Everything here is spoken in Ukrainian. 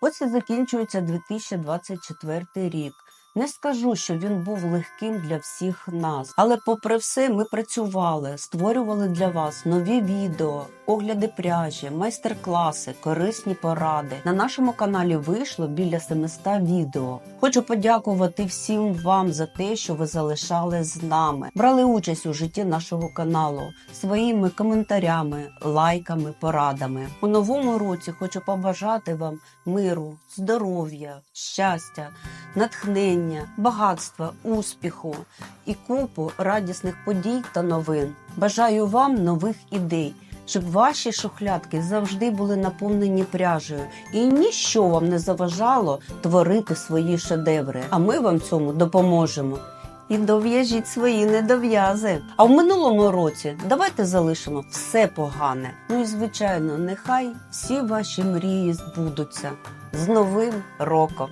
Ось і закінчується 2024 рік. Не скажу, що він був легким для всіх нас, але попри все, ми працювали, створювали для вас нові відео, огляди пряжі, майстер-класи, корисні поради. На нашому каналі вийшло біля 700 відео. Хочу подякувати всім вам за те, що ви залишали з нами, брали участь у житті нашого каналу своїми коментарями, лайками, порадами. У новому році хочу побажати вам миру, здоров'я, щастя, натхнення, багатства, успіху і купу радісних подій та новин. Бажаю вам нових ідей. Щоб ваші шухлядки завжди були наповнені пряжею і ніщо вам не заважало творити свої шедеври. А ми вам цьому допоможемо. І дов'яжіть свої недов'язи. А в минулому році давайте залишимо все погане. Ну і звичайно, нехай всі ваші мрії збудуться з Новим роком.